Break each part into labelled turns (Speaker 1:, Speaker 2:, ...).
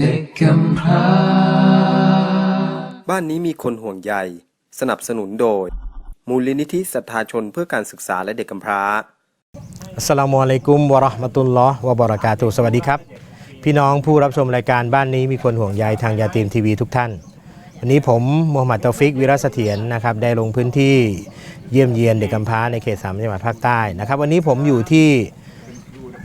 Speaker 1: เด็กกำพร้า
Speaker 2: บ้านนี้มีคนห่วงใย สนับสนุนโดย มูลนิธิศรัทธาชนเพื่อการศึกษาและเด็กกำพร้า
Speaker 3: อัสสลามุอะลัยกุมวะเราะห์มะตุลลอฮ์วะบะเราะกาตุฮ์สวัสดีครับ พี่น้องผู้รับชมรายการบ้านนี้มีคนห่วงใยทางยาตีมทีวีทุกท่าน วันนี้ผมมูฮัมหมัดตอฟิก วิรัสเสถียรนะครับได้ลงพื้นที่เยี่ยมเยียนเด็กกำพร้าในเขตสามจังหวัดภาคใต้นะครับ วันนี้ผมอยู่ที่ห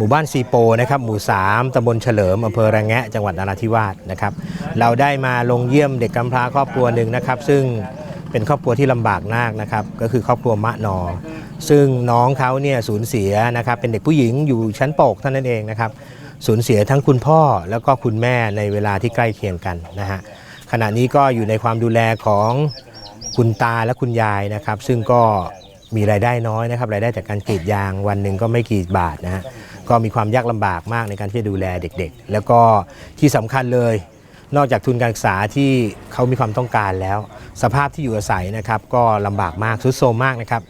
Speaker 3: มู่บ้านซีโปนะครับหมู่ 3ตำบลเฉลิมอำเภอระแงะจังหวัดนราธิวาสนะครับเราได้มาลงเยี่ยมเด็กกำพร้าครอบครัวหนึ่งนะครับ ซึ่งเป็นครอบครัวที่ลำบากมากนะครับก็คือครอบครัวมะนอ ซึ่งน้องเขาเนี่ยสูญเสียนะครับเป็นเด็กผู้หญิงอยู่ชั้นปกเท่านั้นเองนะครับสูญเสียทั้งคุณพ่อแล้วก็คุณแม่ในเวลาที่ใกล้เคียงกันนะฮะขณะนี้ก็อยู่ในความดูแลของคุณตาและคุณยายนะครับ ซึ่งก็มีรายได้น้อยนะครับรายได้จากการกรีดยางวันหนึ่งก็ไม่กี่บาทนะฮะ ก็มีความยากลำบากมากในการที่จะดูแลเด็กๆ แล้วก็ที่สำคัญเลย นอกจากทุนการศึกษาที่เขามีความต้องการแล้ว สภาพที่อยู่อาศัยนะครับ ก็ลำบากมากทุดโทรมมากนะครับ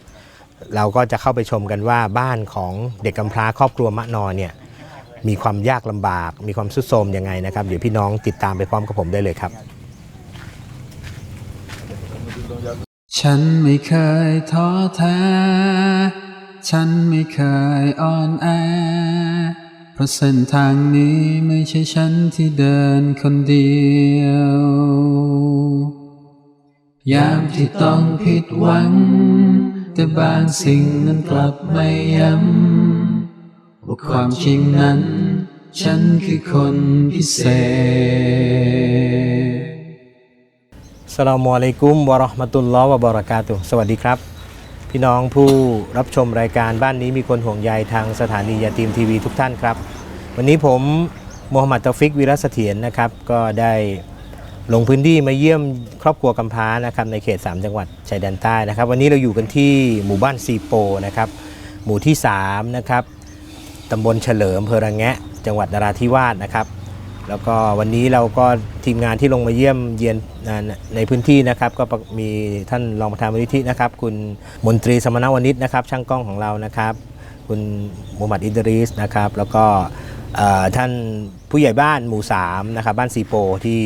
Speaker 3: เราก็จะเข้าไปชมกันว่าบ้านของเด็กกำพร้าครอบครัวมะนอเนี่ยมีความยากลำบาก มีความทุดโทรมยังไงนะครับ เดี๋ยวพี่น้องติดตามไปพร้อมกับผมได้เลยครับ
Speaker 1: ฉันไม่เคยท้อแท้ ฉันไม่เคยอ่อนแอ เพราะเส้นทางนี้ไม่ใช่ฉันที่เดินคนเดียว ยามที่ต้องผิดหวัง แต่บางสิ่งนั้นกลับไม่ย้ำว่าความจริงนั้น ฉันคือคนพิเศษ
Speaker 3: สลามุอะลัยกุมวะราะห์มะตุลลอฮ์วะบะเราะกาตุสวัสดีครับ พี่น้องผู้รับชมรายการบ้านนี้มีคนห่วงใยทางสถานียาตีมทีวีทุกท่านครับ วันนี้ผมมูฮัมหมัดตอฟิกวิรัสเสถียรนะครับ ก็ได้ลงพื้นที่มาเยี่ยมครอบครัวกำพร้านะครับในเขต 3 จังหวัดชายแดนใต้นะครับ วันนี้เราอยู่กันที่หมู่บ้านซีโปนะครับ หมู่ที่3นะครับตำบลเฉลิมเภอระแงะ จังหวัดนราธิวาสนะครับ แล้วก็วันนี้เราก็ทีมงานที่ลงมาเยี่ยมเยียนในพื้นที่นะครับ ก็มีท่านรองประธานมูลนิธินะครับ คุณมนตรีสมณวณิชนะครับ ช่างกล้องของเรานะครับ คุณมูฮัมหมัดอิดริสนะครับ แล้วก็ท่านผู้ใหญ่บ้านหมู่3นะครับบ้านซีโปที่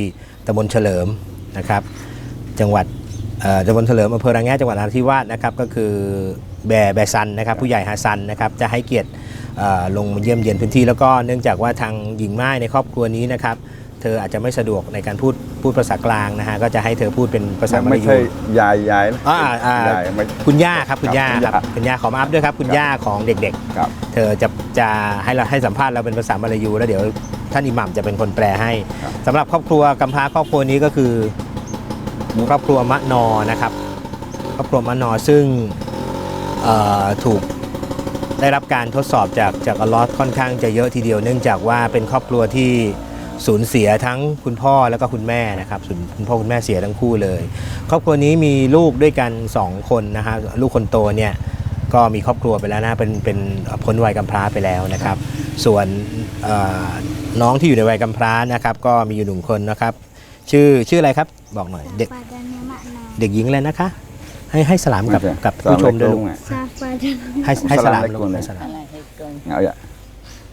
Speaker 3: ตำบลเฉลิมนะครับ จังหวัดตำบลเฉลิมอำเภอระแงะจังหวัดนราธิวาสนะครับ ก็คือแบแบซันนะครับ ผู้ใหญ่ฮาซันนะครับจะให้เกียรติ ลงมาเยี่ยมเยียนพื้นที่แล้วก็เนื่องจากว่าทางหญิงไม้ในครอบครัวนี้นะครับเธออาจจะไม่สะดวกในการพูดพูดภาษากลางนะฮะก็จะให้เธอพูดเป็นภาษา
Speaker 4: ไม่
Speaker 3: มา
Speaker 4: ไม่
Speaker 3: ลา
Speaker 4: ใช่
Speaker 3: ยู
Speaker 4: ยายยายนะ
Speaker 3: อ่าอ่า
Speaker 4: ยายไม่
Speaker 3: คุณย่าครับคุณย่า
Speaker 4: ครับ
Speaker 3: ครับคุณย่าขอมาอัพด้วยครับคุณย่าของเด็กๆ
Speaker 4: ครับ
Speaker 3: เธอจะจะให้เราให้สัมภาษณ์เราเป็นภาษามาลายู แล้วเดี๋ยวท่านอิหมัมจะเป็นคนแปลให้
Speaker 4: ครับ
Speaker 3: สำหรับครอบครัวกำพร้าครอบครัวนี้ก็คือ ครอบครัวมะนอนะครับ ครอบครัวมะนอซึ่งเอ่อถูก ได้รับการทดสอบจากจากอัลลอฮ์ค่อนข้างจะเยอะทีเดียว เนื่องจากว่าเป็นครอบครัวที่สูญเสียทั้งคุณพ่อแล้วก็คุณแม่นะครับสูญคุณพ่อคุณแม่เสียทั้งคู่เลย ครอบครัวนี้มีลูกด้วยกันสองคนนะฮะลูกคนโตเนี่ยก็มีครอบครัวไปแล้วนะเป็นเป็นพ้นวัยกำพร้าไปแล้วนะครับ ส่วนเอ่อน้องที่อยู่ในวัยกำพร้านะครับ ก็มีอยู่หนึ่งคนนะครับ ชื่อชื่ออะไรครับบอกหน่อยเด็ก
Speaker 5: Padanya makna
Speaker 3: เด็กหญิงเลยนะคะ ให้ให้สลามกับ
Speaker 4: Macam.
Speaker 3: กับผู้ชมด้วยลูก
Speaker 4: Assalamualaikum, eh.
Speaker 5: Safa dan
Speaker 3: ให้ให้สลามลูก
Speaker 4: Assalamualaikum.
Speaker 3: ให้สลาม
Speaker 4: Ngak ya.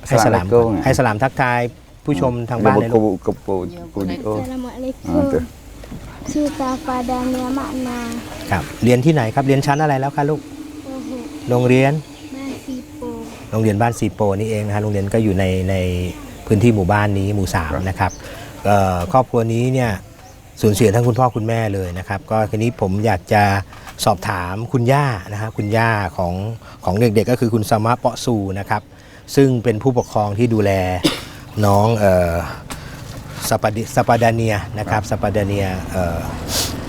Speaker 3: ให้สลาม
Speaker 4: Assalamualaikum, eh.
Speaker 3: ให้สลามทักทายผู้ชมทางบ้านเลยลูก
Speaker 4: Kebu kebu kebu oh.
Speaker 5: Assalamualaikum
Speaker 4: Ah, tu.
Speaker 5: Cerita padanya makna
Speaker 3: ครับ เรียนที่ไหนครับเรียนชั้นอะไรแล้วคะลูก
Speaker 5: Rohuk
Speaker 3: โรงเรียน
Speaker 5: Masipo
Speaker 3: โรงเรียนบ้านซีโปนี่เองนะฮะโรงเรียนก็อยู่ในในพื้นที่หมู่บ้านนี้หมู่สามนะครับเอ่อครอบครัวนี้เนี่ย สูญเสียทั้งคุณพ่อคุณแม่เลยนะครับ ก็ทีนี้ผมอยากจะสอบถามคุณย่านะฮะคุณย่าของของเด็กๆก็คือคุณสมะเปาะซูนะครับ ซึ่งเป็นผู้ปกครองที่ดูแลน้องเอ่อสปาดิสปาดาเนียนะครับสปาดาเนียเอ่อ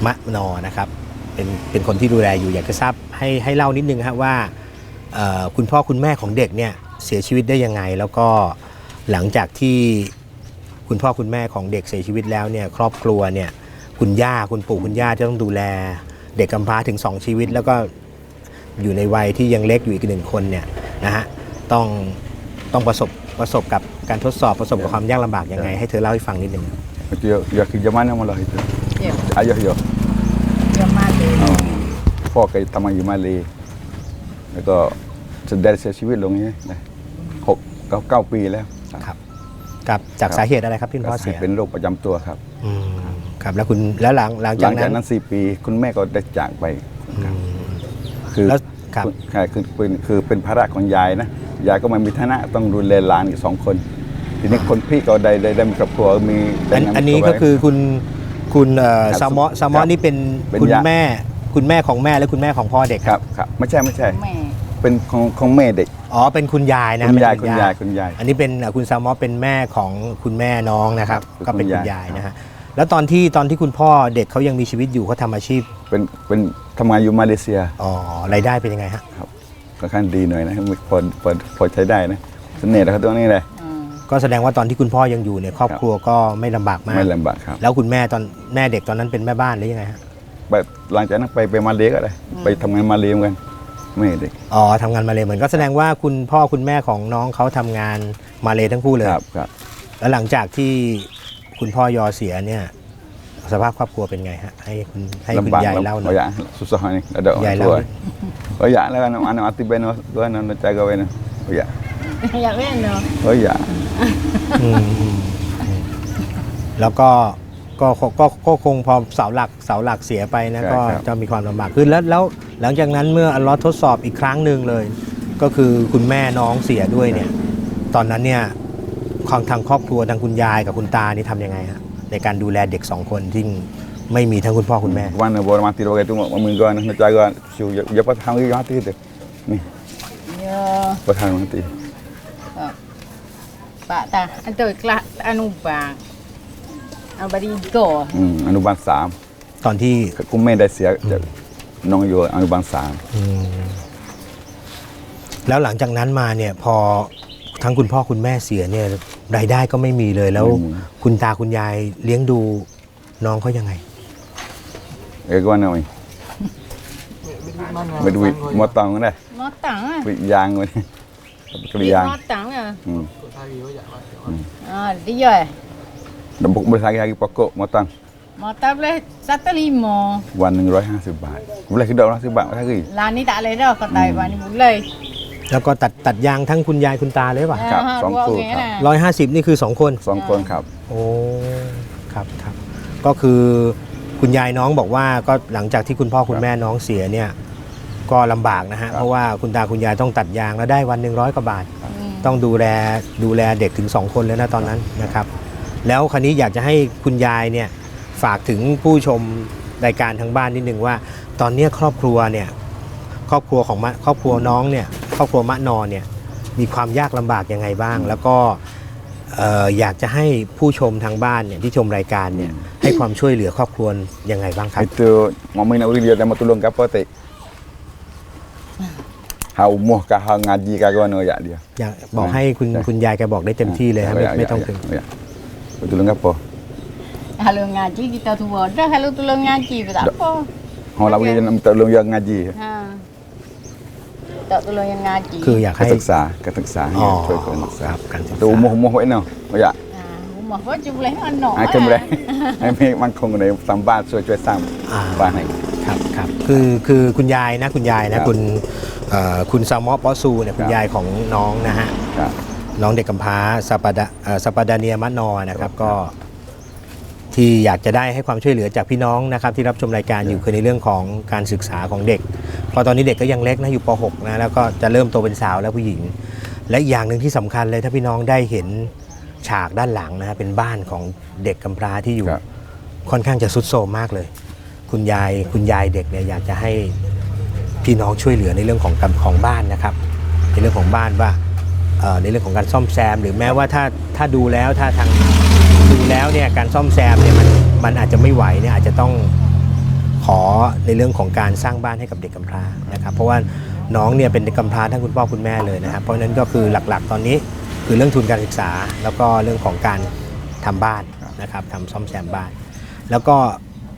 Speaker 3: มะนอนะครับเป็นเป็นคนที่ดูแลอยู่อยากจะทราบให้ให้เล่านิดนึงครับว่าเอ่อคุณพ่อคุณแม่ของเด็กเนี่ยเสียชีวิตได้ยังไง แล้วก็หลังจากที่ คุณพ่อคุณแม่ของเด็กเสียชีวิตแล้วเนี่ยครอบครัวเนี่ยคุณย่าคุณปู่คุณย่าจะต้องดูแล เด็กกำพร้าถึง 2 ชีวิต แล้วก็อยู่ในวัยที่ยังเล็กอยู่อีกหนึ่งคนเนี่ยนะฮะต้องต้องประสบประสบกับการทดสอบประสบกับความยากลำบากยังไง ให้เธอ lau ให้ฟังนิดนึง
Speaker 4: Itu ya, ya kerja mana malah itu.
Speaker 6: Ya.
Speaker 4: Ayah ya.
Speaker 6: เยอะมากเลย
Speaker 4: พ่อเคยทำงานอยู่มาเลยแล้วก็แสดงเสียชีวิตลงนี้นะหกเก้าเก้าปีแล้ว
Speaker 3: ครับ กับจาก
Speaker 4: ครับ
Speaker 3: สาเหตุอะไรครับที่คุณพ่อเสีย
Speaker 4: เป็นโรคประจำตัวครับ
Speaker 3: อืมครับแล้วคุณแล้วหลังหลัง
Speaker 4: ห
Speaker 3: จา
Speaker 4: ลั
Speaker 3: ก
Speaker 4: ง
Speaker 3: นั้
Speaker 4: จาก
Speaker 3: น
Speaker 4: นั้นสี่ปี คุณแม่ก็ได้จากไป
Speaker 3: อืม
Speaker 4: คือ
Speaker 3: แล้วครับ
Speaker 4: ใช่คือเป็นคือเป็นภาระของยายนะยายก็ไมามีฐานะต้องดูแลหลานอีกสองคน ทีนี้คนพี่ก็ได้ได้ได้มีครอบครัวมี
Speaker 3: อัน
Speaker 4: แต่งงา
Speaker 3: อันนี้
Speaker 4: มี
Speaker 3: ก็
Speaker 4: ตัวไว้
Speaker 3: คือคุณคุณเอ่อ
Speaker 4: ครับ
Speaker 3: ซามอซามอ
Speaker 4: ครับ
Speaker 3: นี่เป็น
Speaker 4: เป็น
Speaker 3: คุณ
Speaker 4: ญาติ
Speaker 3: แม่ คุณแม่ของแม่และคุณแม่ของพ่อเด็ก
Speaker 4: ครับครับ ไม่ใช่ไม่ใช่
Speaker 6: แม่
Speaker 4: เป็นของของแม่เด็ก
Speaker 3: อ๋อเป็นคุณยายนะ
Speaker 4: คุณ
Speaker 3: เป็น
Speaker 4: ยายคุณยายคุณยาย
Speaker 3: อันนี้เป็นเอ่อคุณซามอเป็นแม่ของคุณแม่น้องนะครับ
Speaker 4: ครับ
Speaker 3: ก็เป็น
Speaker 4: คุ
Speaker 3: คุณ
Speaker 4: ณ
Speaker 3: ยาย
Speaker 4: ยาย
Speaker 3: นะฮะแล้วตอนที่ตอนที่คุณพ่อเด็กเขายังมีชีวิตอยู่เขาทำอาชีพ
Speaker 4: เป็นเป็นทำงานอยู่มาเลเซีย
Speaker 3: อ๋อรายได้เป็นยังไงฮะ
Speaker 4: ค่อนข้างดีหน่อยนะมีพอพอพอใช้ได้นะเสน่ห์แล้วครับตัวนี้เลย
Speaker 6: อืม
Speaker 3: ก็แสดงว่าตอนที่คุณพ่อยังอยู่เนี่ยครอบครัวก็ไม่ลำบากมาก
Speaker 4: ไม่ลำบากครับ
Speaker 3: แล้วคุณแม่ตอนแม่เด็กตอนนั้นเป็นแม่บ้านหรือยังไงฮะ
Speaker 4: ไปหลังจากนั้นไปไปมาเลก็เลยไปทำงานมาเลเหมือนกัน แม่เด็ก
Speaker 3: อ๋อทำงานมาเลยเหมือนก็แสดงว่าคุณพ่อคุณแม่ของน้องเขาทำงานมาเลยทั้งคู่เลย
Speaker 4: ครับครับ
Speaker 3: แล้วหลังจากที่คุณพ่อยอเสียเนี่ย สภาพครอบครัวเป็นไงฮะให้คุณให้คุณ
Speaker 4: ลำบาก
Speaker 3: ยายเล่าหน่อย
Speaker 4: oh ya susah ni ada orang
Speaker 3: Yai
Speaker 4: tua
Speaker 3: lau.
Speaker 4: oh ya lah anak anak mati ben tu anak nak jaga ben oh ya
Speaker 6: อยากเล่นเนาะ
Speaker 4: oh ya
Speaker 3: อืมอืมอืมแล้วก็ก็ก็ก็ก็คงพอเสาหลักเสาหลักเสียไปนะ
Speaker 4: ครับ
Speaker 3: ก็
Speaker 4: ครับ
Speaker 3: จะมีความลำบากขึ้นแล้วแล้ว หลังจากนั้นเมื่ออัลลอฮ์ทดสอบอีกครั้งหนึ่งเลย ก็คือคุณแม่น้องเสียด้วยเนี่ยตอนนั้นเนี่ยของทางครอบครัวทางคุณยายกับคุณตานี่ทำยังไงฮะในการดูแลเด็กสองคนที่ไม่มีทั้งคุณพ่อคุณแม่
Speaker 4: mana baru mati bagai tu minggu anak nak jaga siu ya pas hang dia mati tu ni
Speaker 6: เยอะ
Speaker 4: pas hang mati
Speaker 6: ปะตาอันตัวกละอนุบาลเอาบดีโก
Speaker 4: hmm อนุบาล3
Speaker 3: ตอนที่
Speaker 4: คุณแม่ได้เสียจาก น้องอยู่อนุบาล3
Speaker 3: อืมแล้วหลังจากนั้นมาเนี่ยพอทั้งคุณพ่อคุณแม่เสียเนี่ยรายได้ก็ไม่มีเลยแล้วคุณตาคุณยายเลี้ยงดูน้องเขายังไง
Speaker 4: eh ke mana ni Berduit motong dah
Speaker 6: มอตังอะ
Speaker 4: duit yang ni
Speaker 6: ดี
Speaker 4: duit yang
Speaker 6: มอตังอะ
Speaker 4: hmm
Speaker 6: อ่าดีเลย
Speaker 4: dan pokok bersehari-hari pokok motong
Speaker 6: มอตับเลยสัต ว์ลิมอ
Speaker 4: วัน150บาท boleh kedok 150บาท sehari
Speaker 6: ร้านนี้ตะเลยเด้อก็ตายวันนี้หมดเลย
Speaker 3: แล้วก็ตัดตัดยางทั้งคุณยายคุณตาเลยป่ะ
Speaker 4: ครับาสองคู่
Speaker 6: วย่า
Speaker 4: ครับ
Speaker 6: น่ะ
Speaker 3: ร้อยห้าสิบนี่คือสองคน
Speaker 4: สองคนครับ
Speaker 3: โอ้ครับครับก็คือคุณยายน้องบอกว่าก็หลังจากที่คุณพ่อคุณแม่น้องเสียเนี่ยก็ลำบากนะฮะ
Speaker 4: ครับ
Speaker 3: เพราะว่าคุณตาคุณยายต้องตัดยางแล้วได้วันหนึ่งร้อยกว่าบาท
Speaker 6: อืม
Speaker 3: ต้องดูแลดูแลเด็กถึง 2 คนเลยนะตอนนั้นนะครับ แล้วคราวนี้อยากจะให้คุณยายเนี่ย ฝากถึงผู้ชมรายการทางบ้านนิดนึงว่า ตอนเนี้ยครอบครัวเนี่ยครอบครัวของมะครอบครัวน้องเนี่ยครอบครัวมะนอเนี่ยมีความยากลำบากยังไงบ้าง แล้วก็เอ่ออยากจะให้ผู้ชมทางบ้านเนี่ยที่ชมรายการเนี่ยให้ความช่วยเหลือครอบครัวยังไงบ้างครับ
Speaker 4: Itu mama nak uri dia dan mau tolong ke apa tak? Ha umuh kah ha ngaji kah mana ya dia.
Speaker 3: อยากบอก
Speaker 4: อ่า
Speaker 3: ให้คุณ
Speaker 4: ใช่
Speaker 3: คุณยายแกบอกได้เต็มที่เลยครับไม่
Speaker 4: Ya, ya,
Speaker 3: ไม่ต้อง
Speaker 4: ya,
Speaker 3: ถึง
Speaker 4: ya. Mau tolong ke apa?
Speaker 6: Kalau ngaji kita tua dah kalau tolong ngaji pun tak
Speaker 4: Tak.
Speaker 6: apa.
Speaker 4: Ha lah boleh nak minta tolong yang ngaji.
Speaker 6: Ha. Tak tolong yang ngaji.
Speaker 3: คืออยากให้
Speaker 4: Ke seksa, ke seksa.
Speaker 3: อ๋อ
Speaker 4: Ya, cuy ke
Speaker 3: ค
Speaker 4: seksa.
Speaker 3: รับการศึก
Speaker 4: Tu
Speaker 3: ษา
Speaker 4: umuh-umuh wek no. Oh ya.
Speaker 6: Ha, rumah pun je boleh anak.
Speaker 4: Ha ke boleh. Hai me mang kong ne sambat so cuy sam.
Speaker 3: อ่า
Speaker 4: Ba hai.
Speaker 3: ครับครับคือคือคุณยายนะคุณยายนะครับคุณเอ่อคุณซามอปอซูเนี่ยคุณ
Speaker 4: ครับ
Speaker 3: ยายของน้องนะฮะ
Speaker 4: ครับ
Speaker 3: น้องเด็กกำพร้าซาปาดาเอ่อซาปาดาเนียมะนอนะครับ ก็ ที่อยากจะได้ให้ความช่วยเหลือจากพี่น้องนะครับที่รับชมรายการอยู่คือในเรื่องของการศึกษาของเด็ก เพราะตอนนี้เด็กก็ยังเล็กนะอยู่ป .6 นะแล้วก็จะเริ่มโตเป็นสาวแล้วผู้หญิง และอีกอย่างหนึ่งที่สำคัญเลยถ้าพี่น้องได้เห็นฉากด้านหลังนะฮะเป็นบ้านของเด็กกำพร้าที่อยู่
Speaker 4: ครับ
Speaker 3: ค่อนข้างจะสุดโทรมมากเลย คุณยายคุณยายเด็กเนี่ยอยากจะให้พี่น้องช่วยเหลือในเรื่องของกำของบ้านนะครับในเรื่องของบ้านว่าเอ่อในเรื่องของการซ่อมแซม หรือแม้ว่าถ้าถ้าดูแล้วถ้าทางดู แล้วเนี่ยการซ่อมแซมเนี่ยมันมันอาจจะไม่ไหวเนี่ยอาจจะต้องขอในเรื่องของการสร้างบ้านให้กับเด็กกำพร้านะครับ เพราะว่าน้องเนี่ยเป็นเด็กกำพร้าทั้งคุณพ่อคุณแม่เลยนะครับ เพราะฉะนั้นก็คือหลักๆ ตอนนี้คือเรื่องทุนการศึกษา แล้วก็เรื่องของการทำบ้านนะครับทำซ่อมแซมบ้าน แล้วก็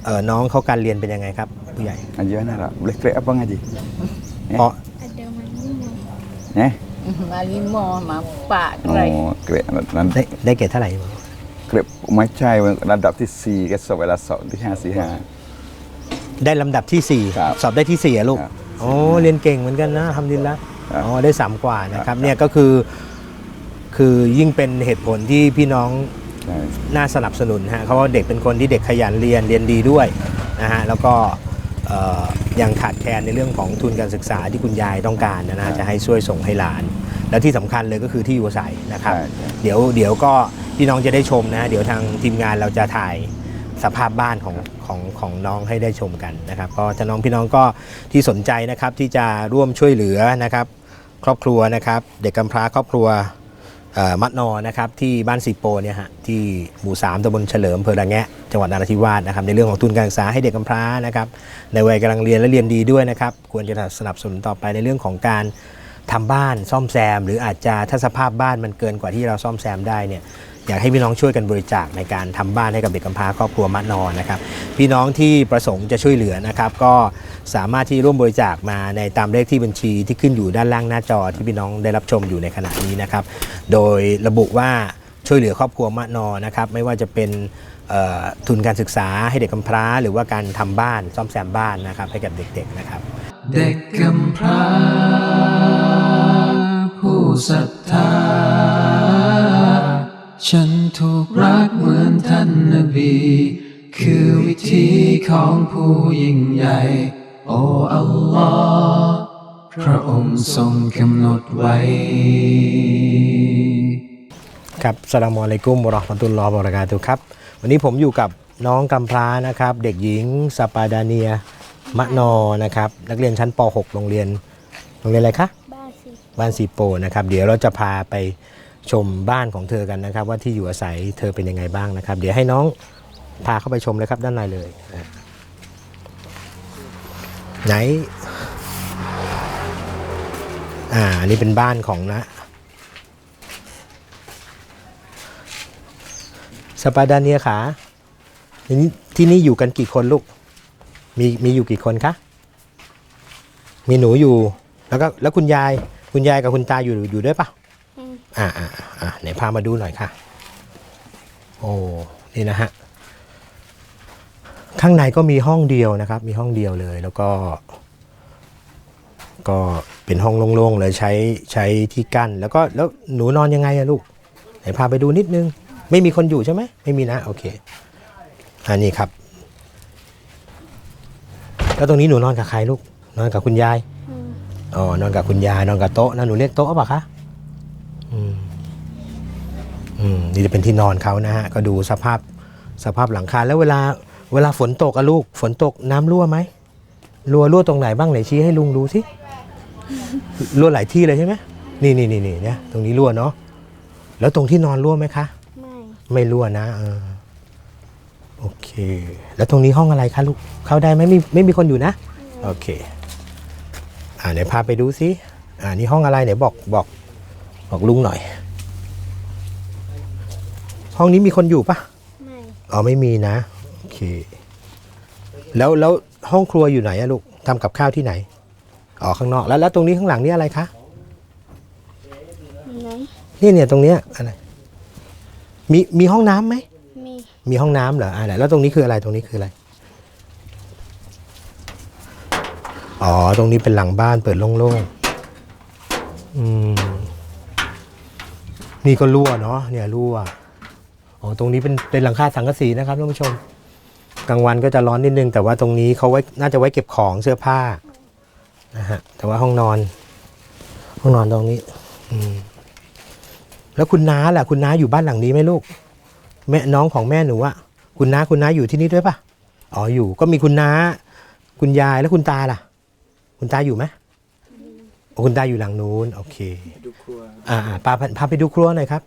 Speaker 3: เอ่อน้องเขาการเรียนเป็นยังไงครับผู้ใหญ่
Speaker 4: Ngaji mana lah? Boleh krek apa ngaji?
Speaker 3: เพราะ
Speaker 5: Ada mandimu.
Speaker 4: Eh?
Speaker 6: Malimo, mampak, kerai.
Speaker 4: Oh, krek
Speaker 3: ได้ได้เกรดเท่าไหร่
Speaker 4: krek macai ระดับที่ 4 ก็สอบเวลาสอบที่5 4 5
Speaker 3: ได้ลำดับที่
Speaker 4: ครับ
Speaker 3: 4 สอบได้ที่4อะลูก
Speaker 4: ครับ
Speaker 3: โอ้เรียนเก่งเหมือนกันนะทำดินละ
Speaker 4: ครับ
Speaker 3: อ๋อได้สามกว่านะครับเนี่ยก็คือคือยิ่งเป็นเหตุผลที่พี่น้อง
Speaker 4: ใช่
Speaker 3: น่าสนับสนุนฮะเขาว่าเด็กเป็นคนที่เด็กขยันเรียนเรียนดีด้วยนะฮะแล้วก็เอ่อยังขาดแคลนในเรื่องของทุนการศึกษาที่คุณยายต้องการนะนะจะให้ช่วยส่งให้หลาน แล้วที่สำคัญเลยก็คือที่อยู่อาศัยนะครับ
Speaker 4: ใช่ใช่
Speaker 3: เดี๋ยวเดี๋ยวก็ พี่น้องจะได้ชมนะ เดี๋ยวทางทีมงานเราจะถ่ายสภาพบ้านของของของน้องให้ได้ชมกันนะครับ ก็จะน้องพี่น้องก็ที่สนใจนะครับที่จะร่วมช่วยเหลือนะครับ ครอบครัวนะครับ เด็กกำพร้าครอบครัวมัดนอนะครับที่บ้านสีโปเนี่ยฮะที่หมู่ 3ตำบลเฉลิมอำเภอระแงะจังหวัดนราธิวาสนะครับในเรื่องของทุนการศึกษาให้เด็กกำพร้านะครับในวัยกำลังเรียนและเรียนดีด้วยนะครับควรจะสนับสนุนต่อไปในเรื่องของการทำบ้านซ่อมแซม หรืออาจจะถ้าสภาพบ้านมันเกินกว่าที่เราซ่อมแซมได้เนี่ย อยากให้พี่น้องช่วยกันบริจาคในการทำบ้านให้กับเด็กกำพร้าครอบครัวมัดนอนนะครับ พี่น้องที่ประสงค์จะช่วยเหลือนะครับ ก็สามารถที่ร่วมบริจาคมาในตามเลขที่บัญชีที่ขึ้นอยู่ด้านล่างหน้าจอที่พี่น้องได้รับชมอยู่ในขณะนี้นะครับ โดยระบุว่าช่วยเหลือครอบครัวมะนอนะครับไม่ว่าจะเป็นทุนการศึกษาให้เด็กกำพร้า หรือว่าการทำบ้านซ่อมแซมบ้านนะครับให้กับเด็กๆนะครับ
Speaker 1: เด็กกำพร้า ผู้ศรัทธา ฉันถูกรักเหมือนท่านนบี คือวิธีของผู้ยิ่งใหญ่ โอ้อัลลอฮ์พระองค์ทรงกำหนดไว้
Speaker 3: ครับสลามอะลัยกุมวะเราะห์มะตุลลอฮ์วะบะเราะกาตุฮ์ครับ วันนี้ผมอยู่กับน้องกำพร้านะครับ เด็กหญิงสปาดาเนียมะนอนะครับ นักเรียนชั้นป .6 โรงเรียน โรงเรียนอะไรคะ
Speaker 5: บ้านสี
Speaker 3: บ้านสีโปนะครับ เดี๋ยวเราจะพาไป ชมบ้านของเธอกันนะครับ ว่าที่อยู่อาศัยเธอเป็นยังไงบ้างนะครับ เดี๋ยวให้น้องพาเข้าไปชมเลยครับด้านในเลย ไหน อ่าอันนี้เป็นบ้านของนะสปาดาเนียขาที่นี่อยู่กันกี่คนลูก มีมีอยู่กี่คนคะ มีหนูอยู่ แล้วก็แล้วคุณยาย คุณยายกับคุณตาอยู่อยู่ด้วยปะ
Speaker 5: อืม
Speaker 3: อ่าอ่าอ่าไหนพามาดูหน่อยค่ะ โอ้นี่นะฮะข้างในก็มีห้องเดียวนะครับ มีห้องเดียวเลยแล้วก็ ก็เป็นห้องโล่งๆเลยใช้ใช้ที่กั้นแล้วก็แล้วหนูนอนยังไงอะลูกไหนพาไปดูนิดนึง ไม่มีคนอยู่ใช่ไหมไม่มีนะโอเคอันนี้ครับ แล้วตรงนี้หนูนอนกับใครลูกนอนกับคุณยาย
Speaker 5: อืม
Speaker 3: อ๋อนอนกับคุณยายนอนกับโต๊ะนะหนูเรียกโต๊ะเปล่ะคะอืมอืม นี่จะเป็นที่นอนเขานะฮะก็ดูสภาพสภาพหลังคาแล้วเวลาเวลาฝนตกอะลูกฝนตกน้ำรั่วไหมรั่วรั่วตรงไหนบ้างไหนชี้ให้ลุงดูสิรั่วหลายที่เลยใช่ไหมนี่นี่นี่นี่เนี่ยตรงนี้รั่วเนาะแล้วตรงที่นอนรั่วไหมคะ
Speaker 5: ไม่
Speaker 3: ไม่รั่วนะเออโอเค แล้วตรงนี้ห้องอะไรคะลูกเข้าได้ไหมไม่ไม่มีคนอยู่นะ โอเค อ่าไหนพาไปดูซิอ่านี่ห้องอะไรไหนบอกบอกบอกลุงหน่อย ห้องนี้มีคนอยู่ปะ
Speaker 5: ไม่
Speaker 3: อ๋อไม่มีนะโอเค แล้วแล้วห้องครัวอยู่ไหนอะลูกทำกับข้าวที่ไหนอ๋อข้างนอกแล้วแล้วตรงนี้ข้างหลังนี่อะไรคะ
Speaker 5: ไหน
Speaker 3: นี่เนี่ยตรงเนี้ยอะไรมีมีห้องน้ำไหม
Speaker 5: มี
Speaker 3: มีห้องน้ำเหรออ่าไหนแล้วตรงนี้คืออะไรตรงนี้คืออะไรอ๋อตรงนี้เป็นหลังบ้านเปิดโล่งๆอืมนี่ก็รั่วเนาะเนี่ยรั่ว อ๋อตรงนี้เป็นเป็นหลังคาสังกะสีนะครับท่านผู้ชม กลางวันก็จะร้อนนิดนึง แต่ว่าตรงนี้เขาไว้น่าจะไว้เก็บของเสื้อผ้านะฮะแต่ว่าห้องนอน ห้องนอนตรงนี้ อืมแล้วคุณน้าล่ะ คุณน้าอยู่บ้านหลังนี้ไหมลูก แม่น้องของแม่หนูอะคุณน้าคุณน้าอยู่ที่นี่ด้วยปะอ๋ออยู่ก็มีคุณน้า คุณยายแล้วคุณตาล่ะ คุณตาอยู่ไหมโอ้คุณตาอยู่หลังนู้นโอเค
Speaker 1: ดูครัว
Speaker 3: อ่าอ่าพาพาพาไปดูครัวหน่อยครับ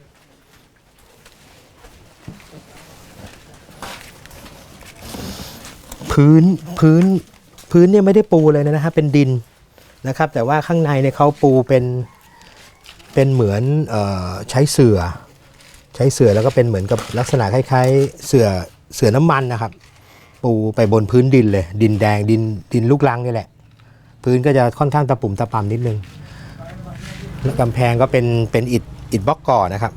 Speaker 3: พื้นพื้นพื้นเนี่ยไม่ได้ปูเลยนะฮะเป็นดินนะครับ แต่ว่าข้างในเนี่ยเขาปูเป็นเป็นเหมือนออใช้เสือ ใช้เสือแล้วก็เป็นเหมือนกับลักษณะคล้ายๆเสือเสือน้ำมันนะครับ ปูไปบนพื้นดินเลย ดินแดงดินดินลูกรังนี่แหละ พื้นก็จะค่อนข้างตะปุ่มตะปำนิดนึงแล้วกำแพงก็เป็นเป็นอิฐอิฐบล็อกก่อนะครับ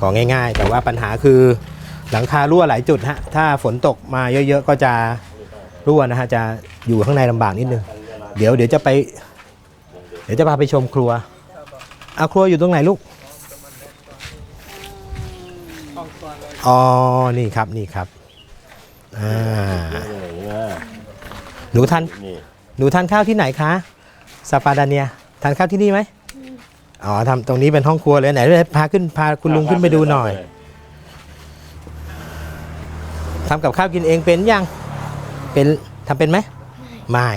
Speaker 3: ของง่าย ๆ แต่ว่าปัญหาคือ หลังคารั่วหลายจุดฮะถ้าฝนตกมาเยอะๆก็จะรั่วนะฮะจะอยู่ข้างในลำบากนิดนึง เดี๋ยวเดี๋ยวจะไป เดี๋ยวจะพาไปชมครัวเอาครัวอยู่ตรงไหนลูกอ๋อนี่ครับนี่ครับอ่าหนูทานหนูทานข้าวที่ไหนคะซาฟาดาเนียทานข้าวที่นี่ไหมอ๋อทำตรงนี้เป็นห้องครัวเลยไหนเลยพาขึ้นพาคุณลุงขึ้นไปดูหน่อย ทำกับข้าวกินเองเป็นยังเป็นทำเป็นไหมไม่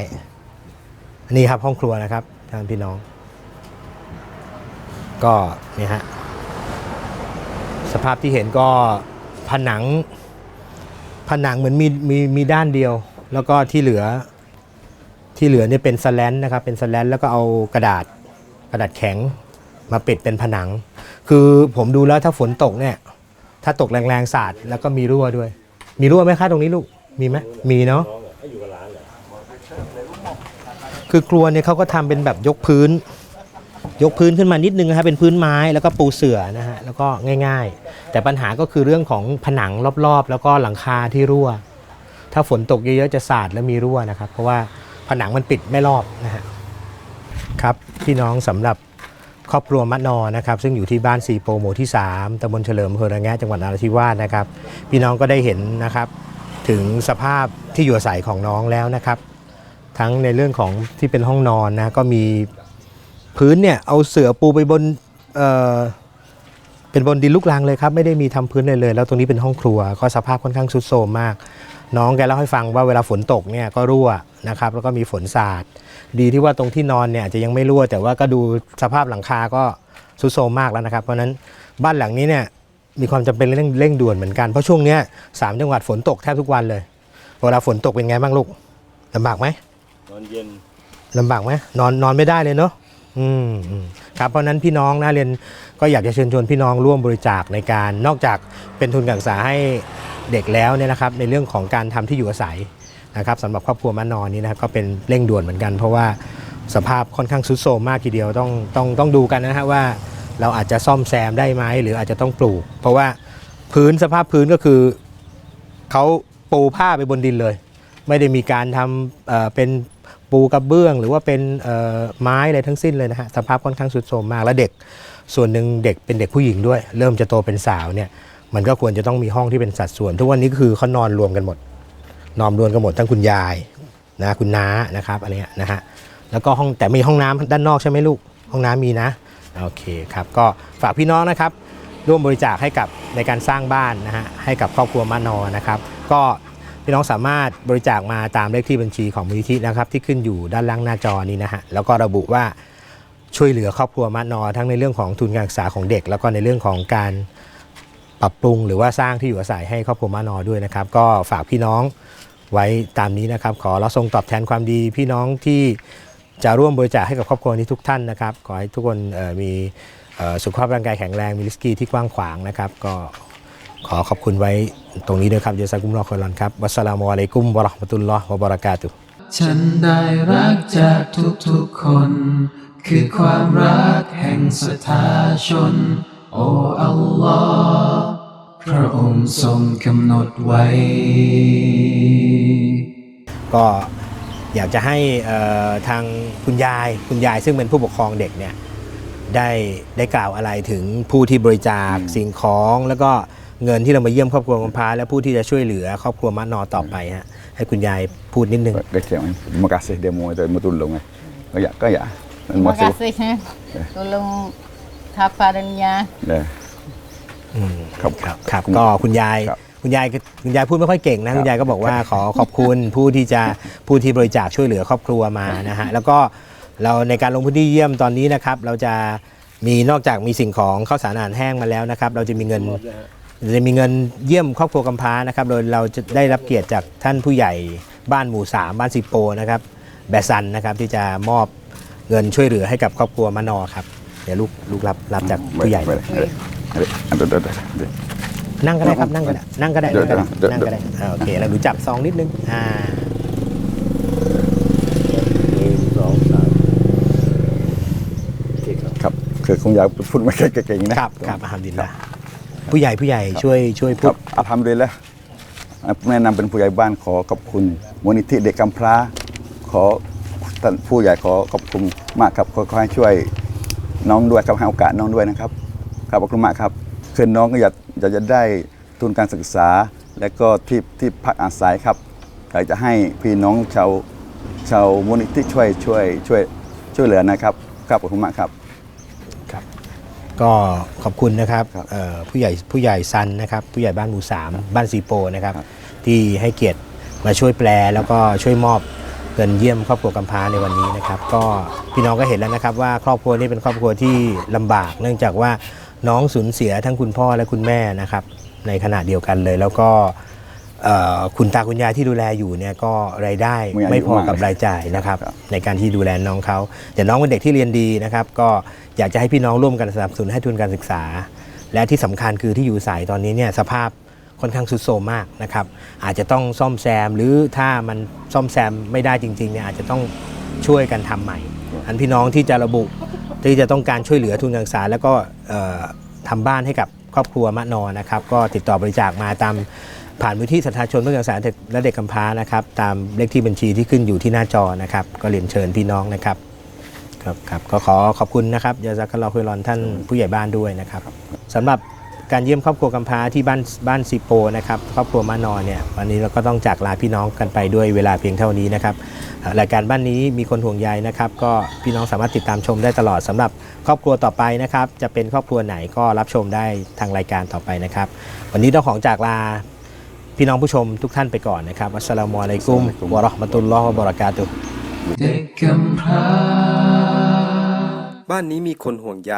Speaker 3: นี่ครับห้องครัวนะครับท่านพี่น้อง ก็นี่ฮะสภาพที่เห็นก็ผนัง ผนังเหมือนมีมีมีด้านเดียว แล้วก็ที่เหลือที่เหลือเนี่ยเป็นสแลนนะครับเป็นสแลนแล้วก็เอากระดาษกระดาษแข็งมาปิดเป็นผนัง คือผมดูแล้วถ้าฝนตกเนี่ย ถ้าตกแรงๆสาดแล้วก็มีรั่วด้วย มีรั่วไหมคะตรงนี้ลูก มีไหมมีเนาะคือครัวเนี่ยเขาก็ทำเป็นแบบยกพื้น ยกพื้นขึ้นมานิดนึงนะครับเป็นพื้นไม้แล้วก็ปูเสื่อนะฮะแล้วก็ง่าย ๆ แต่ปัญหาก็คือเรื่องของผนังรอบๆ แล้วก็หลังคาที่รั่ว ถ้าฝนตกเยอะๆจะสาดแล้วมีรั่วนะครับ เพราะว่าผนังมันปิดไม่รอบนะฮะครับพี่น้องสำหรับ ครอบครัวมะนอนะครับซึ่งอยู่ที่บ้านสีโปหมู่ที่ 3ตำบลเฉลิมอำเภอระแงะจังหวัดนราธิวาสนะครับพี่น้องก็ได้เห็นนะครับถึงสภาพที่อยู่อาศัยของน้องแล้วนะครับ ทั้งในเรื่องของที่เป็นห้องนอนนะก็มีพื้นเนี่ยเอาเสื่อปูไปบนเออเป็นบนดินลูกรังเลยครับไม่ได้มีทำพื้นเลยเลย แล้วตรงนี้เป็นห้องครัวก็สภาพค่อนข้างทรุดโทรมมาก น้องแกเล่าให้ฟังว่าเวลาฝนตกเนี่ยก็รั่วนะครับแล้วก็มีฝนสาด ดีที่ว่าตรงที่นอนเนี่ยอาจจะยังไม่รั่ว แต่ว่าก็ดูสภาพหลังคาก็ทรุดโทรมมากแล้วนะครับ เพราะฉะนั้นบ้านหลังนี้เนี่ยมีความจำเป็นเร่งเร่งด่วนเหมือนกัน เพราะช่วงเนี้ยสามจังหวัดฝนตกแทบทุกวันเลย เวลาฝนตกเป็นไงบ้างลูกลำบากไหม
Speaker 7: ตอนเย็น
Speaker 3: ลำบากไหมนอนนอนไม่ได้เลยเนาะอืมอืมครับเพราะฉะนั้นพี่น้องนะเรียนก็อยากจะเชิญชวนพี่น้องร่วมบริจาคในการนอกจากเป็นทุนการศึกษาให้เด็กแล้วเนี่ยนะครับ ในเรื่องของการทำที่อยู่อาศัย นะครับสำหรับครอบครัวมานอนนี้นะครับก็เป็นเร่งด่วนเหมือนกัน เพราะว่าสภาพค่อนข้างทรุดโทรมมากทีเดียวต้องต้องต้องดูกันนะฮะว่าเราอาจจะซ่อมแซมได้ไหมหรืออาจจะต้องปลูก เพราะว่าพื้นสภาพพื้นก็คือเขาปูผ้าไปบนดินเลย ไม่ได้มีการทำเอ่อเป็นปูกระเบื้อง หรือว่าเป็นเอ่อไม้อะไรทั้งสิ้นเลยนะฮะสภาพค่อนข้างสุดโทรมมากและเด็ก ส่วนหนึ่งเด็กเป็นเด็กผู้หญิงด้วย เริ่มจะโตเป็นสาวเนี่ยมันก็ควรจะต้องมีห้องที่เป็นสัดส่วน ทุกวันนี้คือเขานอนรวมกันหมด นอนรวมกันหมดทั้งคุณยายนะคุณน้านะครับอะไรเงี้ยนะฮะแล้วก็ห้องแต่มีห้องน้ำด้านนอกใช่ไหมลูก ห้องน้ำมีนะโอเคครับก็ฝากพี่น้องนะครับ ร่วมบริจาคให้กับในการสร้างบ้านนะฮะให้กับครอบครัวมานอนะครับ ก็พี่น้องสามารถบริจาคมาตามเลขที่บัญชีของมูลนิธินะครับ ที่ขึ้นอยู่ด้านล่างหน้าจอนี้นะฮะแล้วก็ระบุว่าช่วยเหลือครอบครัวมานอทั้งในเรื่องของทุนการศึกษาของเด็ก แล้วก็ในเรื่องของการปรับปรุงหรือว่าสร้างที่อยู่อาศัยให้ครอบครัวมานอด้วยนะครับ ก็ฝากพี่น้อง ไว้ตามนี้นะครับ ขอเราทรงตอบแทนความดีพี่น้องที่จะร่วมบริจาคให้กับครอบครัวนี้ทุกท่านนะครับ ขอให้ทุกคนมีสุขภาพร่างกายแข็งแรงมีลิสกีที่กว้างขวางนะครับ ก็ขอขอบคุณไว้ตรงนี้ด้วยครับเยซากุมรอคอยรอนครับ วัสสลามุอะลัยกุมวะราะห์มะตุลลอฮ์วะบะเราะกาตุ
Speaker 1: ฉันได้รักจากทุกๆคน คือความรักแห่งศรัทธาชน โอ้อัลลอฮ์พระองค์ทรงกำหนดไว้
Speaker 3: ก็อยากจะให้เอ่อทางคุณยายคุณยายซึ่งเป็นผู้ปกครองเด็กเนี่ยได้ได้กล่าวอะไรถึงผู้ที่บริจาคสิ่งของแล้วก็เงินที่เรามาเยี่ยมครอบครัวกำพร้าและผู้ที่จะช่วยเหลือครอบครัวมะนอต่อไปฮะให้คุณยายพูดนิดนึง
Speaker 4: Kecil ni. Terima kasih dia mau itu mau tolong eh. Oh ya, kau ya.
Speaker 6: Terima
Speaker 4: Terima kasih.
Speaker 6: kasih ya. Tolong Tapadanya.
Speaker 4: Dah.
Speaker 3: อืม
Speaker 4: ครับ
Speaker 3: ครับครับ
Speaker 4: ขอบคุณ
Speaker 3: ก็คุณยาย
Speaker 4: ครับ
Speaker 3: คุณยายคุณยายพูดไม่ค่อยเก่ง
Speaker 4: ครั
Speaker 3: นะ
Speaker 4: บ
Speaker 3: คุณยายก็บอกว่าขอขอบคุณผู้ที่จะผู้ที่บริจาคช่วยเหลือครอบครัวมานะฮะแล้วก็เราในการลงพื้นที่เยี่ยมตอนนี้นะครับ เราจะมีนอกจากมีสิ่งของข้าวสารอาหารแห้งมาแล้วนะครับ เราจะมีเงินจะมีเงินเยี่ยมครอบครัวกำพร้านะครับ โดยเราจะได้รับเกียรติจากท่านผู้ใหญ่บ้านหมู่สามบ้านสิโปนะครับ แบซันนะครับที่จะมอบเงินช่วยเหลือให้กับครอบครัวมานอครับ เดี๋ยวลูกลูกรับรับจากผู้
Speaker 4: Baik,
Speaker 3: ใหญ่
Speaker 4: baik. Ada. Ada. Ada, ada, ada. Ada.
Speaker 3: นั่งก็ได้ครับนั่งก็ได้นั่งก็ได้
Speaker 4: เดี๋ยว
Speaker 3: นั่งก็ได้
Speaker 4: เดี๋ยว
Speaker 3: นั่งก็ได้อ่าโอเคแล้วหนูจับซองนิดนึงอ่า
Speaker 7: หนึ่งสองสามโอเคครับ
Speaker 4: ครับคือคงอยากพูดไม่เก่งๆนะ ครับ
Speaker 3: ครับอาฮัมดินละผู้ใหญ่ผู้ใหญ่ช่วยช่วย
Speaker 4: ค
Speaker 3: พู
Speaker 4: รั
Speaker 3: ด
Speaker 4: บอัลฮัมดุลิลละแนะนำเป็นผู้ใหญ่บ้านขอขอบคุณมูลนิธิเด็กกำพร้า ขอท่านผู้ใหญ่ขอขอบคุณมากครับขอขอให้ช่วยน้องด้วยครับให้โอกาสน้องด้วยนะครับ ครับขอบคุณมากครับคือน้องก็อยาก อยากจะได้ทุนการศึกษา และก็ที่ที่พักอาศัยครับอยากจะให้พี่น้องชาวชาวมูลนิธิช่วยช่วยช่วยช่วยเหลือนะครับครับขอบคุณมากครับ
Speaker 3: ครับ ก็ขอบคุณนะครับ
Speaker 4: ครับ
Speaker 3: เอ่อผู้ใหญ่ผู้ใหญ่ซันนะครับผู้ใหญ่บ้านหมู่สามบ้านสีโปนะครับ
Speaker 4: ครับ
Speaker 3: ที่ให้เกียรติมาช่วยแปลแล้วก็ช่วยมอบเงินเยี่ยมครอบครัวกำพร้าในวันนี้นะครับ ก็พี่น้องก็เห็นแล้วนะครับว่าครอบครัวนี้เป็นครอบครัวที่ลำบาก เนื่องจากว่า น้องสูญเสียทั้งคุณพ่อและคุณแม่นะครับในขณะเดียวกันเลย แล้วก็เอ่อคุณตาคุณยายที่ดูแลอยู่เนี่ยก็รายได้
Speaker 4: ไม่อายุ
Speaker 3: ไม่พอ
Speaker 4: มาก
Speaker 3: กับรายจ่ายนะครับ
Speaker 4: ครับ
Speaker 3: ในการที่ดูแลน้องเขาแต่น้องเป็นเด็กที่เรียนดีนะครับ ก็อยากจะให้พี่น้องร่วมกันสนับสนุนให้ทุนการศึกษา และที่สำคัญคือที่อยู่อาศัยตอนนี้เนี่ยสภาพค่อนข้างสุดโทรมมากนะครับอาจจะต้องซ่อมแซมหรือถ้ามันซ่อมแซมไม่ได้จริงๆเนี่ยอาจจะต้องช่วยกันทำใหม่ อันพี่น้องที่จะระบุที่จะต้องการช่วยเหลือทุนการศึกษา แล้วก็เอ่อทำบ้านให้กับครอบครัวมะนอนะครับ ก็ติดต่อบริจาคมาตามผ่านมูลที่สัทธาชนเพื่อการศึกษาและเด็กกำพร้านะครับ ตามเลขที่บัญชีที่ขึ้นอยู่ที่หน้าจอนะครับ ก็เรียนเชิญพี่น้องนะครับครับครับก็ขอขอบคุณนะครับยาซักคลอคุยรอนท่านผู้ใหญ่บ้านด้วยนะครับสำหรับ การเยี่ยมครอบครัวกำพร้าที่บ้านบ้านซีโปนะครับครอบครัวมานอนเนี่ยวันนี้เราก็ต้องจากลาพี่น้องกันไปด้วยเวลาเพียงเท่านี้นะครับอ่ารายการบ้านนี้มีคนห่วงใยนะครับ ก็พี่น้องสามารถติดตามชมได้ตลอดสำหรับครอบครัวต่อไปนะครับ จะเป็นครอบครัวไหนก็รับชมได้ทางรายการต่อไปนะครับ วันนี้ต้องของจากลาพี่น้องผู้ชมทุกท่านไปก่อนนะครับอัสสลามุอะลัยกุมวะเราะห์มะตุลลอฮ์วะบะเราะกาตุฮ์
Speaker 1: เด็กกำพร้า
Speaker 2: บ้านนี้มีคนห่วงใย